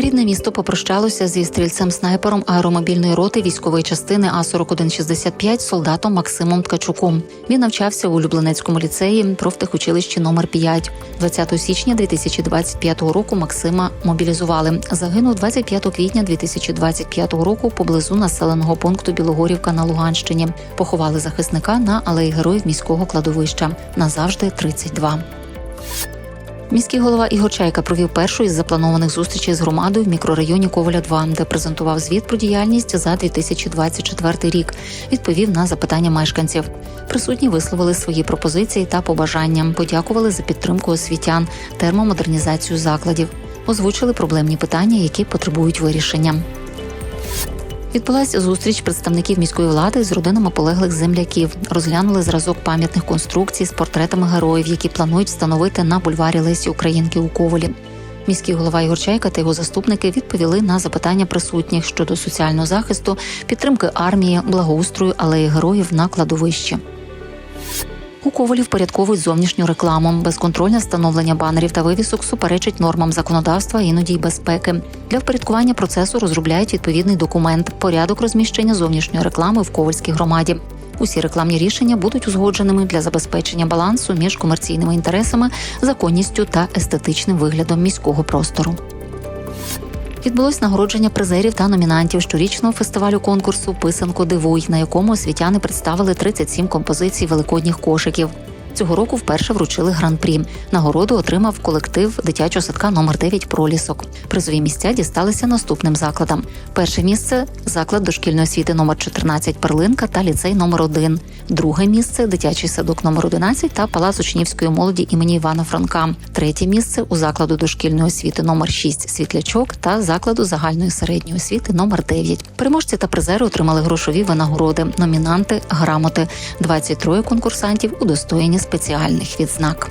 Рідне місто попрощалося зі стрільцем-снайпером аеромобільної роти військової частини А 4165 солдатом Максимом Ткачуком. Він навчався у Люблинецькому ліцеї профтехучилищі номер 5 20 січня 2025 року Максима мобілізували. Загинув 25 квітня 2025 року поблизу населеного пункту Білогорівка на Луганщині. Поховали захисника на алеї героїв міського кладовища. Назавжди 32. Міський голова Ігор Чайка провів першу із запланованих зустрічей з громадою в мікрорайоні Коваля 2 де презентував звіт про діяльність за 2024 рік. Відповів на запитання мешканців. Присутні висловили свої пропозиції та побажання, подякували за підтримку освітян, термомодернізацію закладів, озвучили проблемні питання, які потребують вирішення. Відбулася зустріч представників міської влади з родинами полеглих земляків. Розглянули зразок пам'ятних конструкцій з портретами героїв, які планують встановити на бульварі Лесі Українки у Коволі. Міський голова Ігор Чайка та його заступники відповіли на запитання присутніх щодо соціального захисту, підтримки армії, благоустрою алеї героїв на кладовищі. У Ковалі впорядковують зовнішню рекламу. Безконтрольне встановлення банерів та вивісок суперечить нормам законодавства, іноді й безпеки. Для впорядкування процесу розробляють відповідний документ порядок розміщення зовнішньої реклами в Ковальській громаді. Усі рекламні рішення будуть узгодженими для забезпечення балансу між комерційними інтересами, законністю та естетичним виглядом міського простору. Відбулось нагородження призерів та номінантів щорічного фестивалю конкурсу Писанко Дивуй, на якому освітяни представили 37 композицій великодніх кошиків. Цього року вперше вручили гран-прі. Нагороду отримав колектив дитячого садка номер 9 Пролісок. Призові місця дісталися наступним закладам. Перше місце заклад дошкільної освіти номер 14 Перлинка та ліцей номер 1 Друге місце дитячий садок номер 11 та палац учнівської молоді імені Івана Франка. Третє місце у закладу дошкільної освіти номер 6 Світлячок та закладу загальної середньої освіти номер 9 Переможці та призери отримали грошові винагороди, номінанти, грамоти. 23 конкурсантів удостоєні спеціальних відзнак.